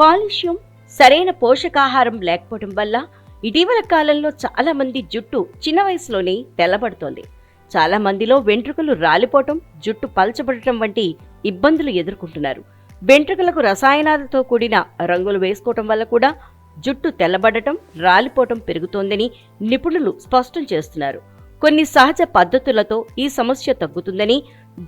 కాలుష్యం సరైన పోషకాహారం లేకపోవడం వల్ల ఇటీవల కాలంలో చాలామంది జుట్టు చిన్న వయసులోనే తెల్లబడుతోంది. చాలా మందిలో వెంట్రుకలు రాలిపోవటం జుట్టు పలచబడటం వంటి ఇబ్బందులు ఎదుర్కొంటున్నారు. వెంట్రుకలకు రసాయనాలతో కూడిన రంగులు వేసుకోవటం వల్ల కూడా జుట్టు తెల్లబడటం రాలిపోవటం పెరుగుతోందని నిపుణులు స్పష్టం చేస్తున్నారు. కొన్ని సహజ పద్ధతులతో ఈ సమస్య తగ్గుతుందని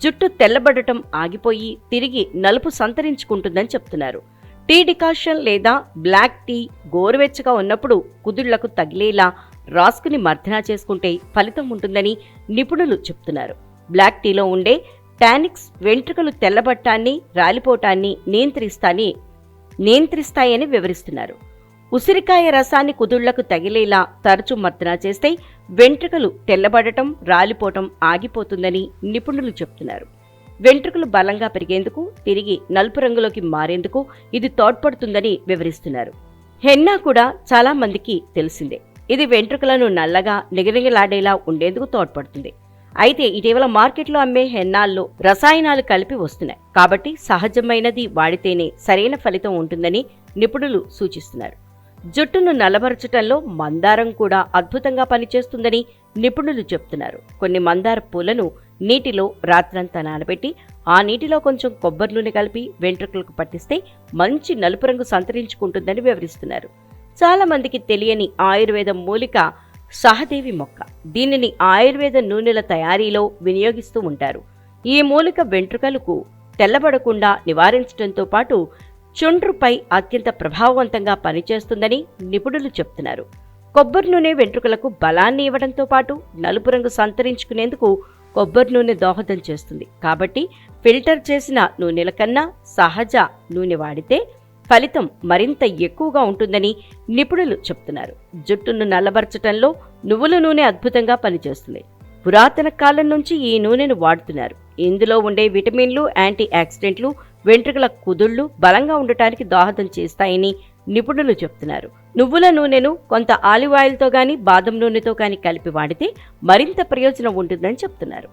జుట్టు తెల్లబడటం ఆగిపోయి తిరిగి నలుపు సంతరించుకుంటుందని చెప్తున్నారు. టీ డికాషన్ లేదా బ్లాక్ టీ గోరువెచ్చగా ఉన్నప్పుడు కుదుళ్ళకు తగిలేలా రాసుకుని మర్దనా చేసుకుంటే ఫలితం ఉంటుందని నిపుణులు చెప్తున్నారు. బ్లాక్ టీలో ఉండే టానిక్స్ వెంట్రుకలు తెల్లబట్టాన్ని రాలిపోవటాన్ని నియంత్రిస్తాని నియంత్రిస్తాయని వివరిస్తున్నారు. ఉసిరికాయ రసాన్ని కుదుళ్ళకు తగిలేలా తరచూ మర్దనా చేస్తే వెంట్రుకలు తెల్లబడటం రాలిపోవటం ఆగిపోతుందని నిపుణులు చెప్తున్నారు. వెంట్రుకలు బలంగా పెరిగేందుకు తిరిగి నలుపు రంగులోకి మారేందుకు ఇది తోడ్పడుతుందని వివరిస్తున్నారు. హెన్నా కూడా చాలా మందికి తెలిసిందే. ఇది వెంట్రుకలను నల్లగా నిగనిగలాడేలా ఉండేందుకు తోడ్పడుతుంది. అయితే ఇటీవల మార్కెట్లో అమ్మే హెన్నాల్లో రసాయనాలు కలిపి వస్తున్నాయి. కాబట్టి సహజమైనది వాడితేనే సరైన ఫలితం ఉంటుందని నిపుణులు సూచిస్తున్నారు. జుట్టును నలబరచటంలో మందారం కూడా అద్భుతంగా పనిచేస్తుందని నిపుణులు చెప్తున్నారు. కొన్ని మందార పూలను నీటిలో రాత్రంతా నానబెట్టి ఆ నీటిలో కొంచెం కొబ్బరి నూనె కలిపి వెంట్రుకలకు పట్టిస్తే మంచి నలుపు రంగు సంతరించుకుంటుందని వివరిస్తున్నారు. చాలా మందికి తెలియని ఆయుర్వేద మూలిక సహదేవి మొక్క. దీనిని ఆయుర్వేద నూనెల తయారీలో వినియోగిస్తూ ఉంటారు. ఈ మూలిక వెంట్రుకలకు తెల్లబడకుండా నివారించడంతో పాటు చుండ్రుపై అత్యంత ప్రభావవంతంగా పనిచేస్తుందని నిపుణులు చెప్తున్నారు. కొబ్బరి నూనె వెంట్రుకలకు బలాన్ని ఇవ్వడంతో పాటు నలుపు రంగు సంతరించుకునేందుకు కొబ్బరి నూనె దోహదం చేస్తుంది. కాబట్టి ఫిల్టర్ చేసిన నూనెల కన్నా సహజ నూనె వాడితే ఫలితం మరింత ఎక్కువగా ఉంటుందని నిపుణులు చెప్తున్నారు. జుట్టును నల్లబరచటంలో నువ్వుల నూనె అద్భుతంగా పనిచేస్తుంది. పురాతన కాలం నుంచి ఈ నూనెను వాడుతున్నారు. ఇందులో ఉండే విటమిన్లు యాంటీ ఆక్సిడెంట్లు వెంట్రుకల కుదుళ్ళు బలంగా ఉండటానికి దోహదం చేస్తాయని నిపుణులు చెప్తున్నారు. నువ్వుల నూనెను కొంత ఆలివ్ ఆయిల్తో కానీ బాదం నూనెతో కానీ కలిపి వాడితే మరింత ప్రయోజనం ఉంటుందని చెప్తున్నారు.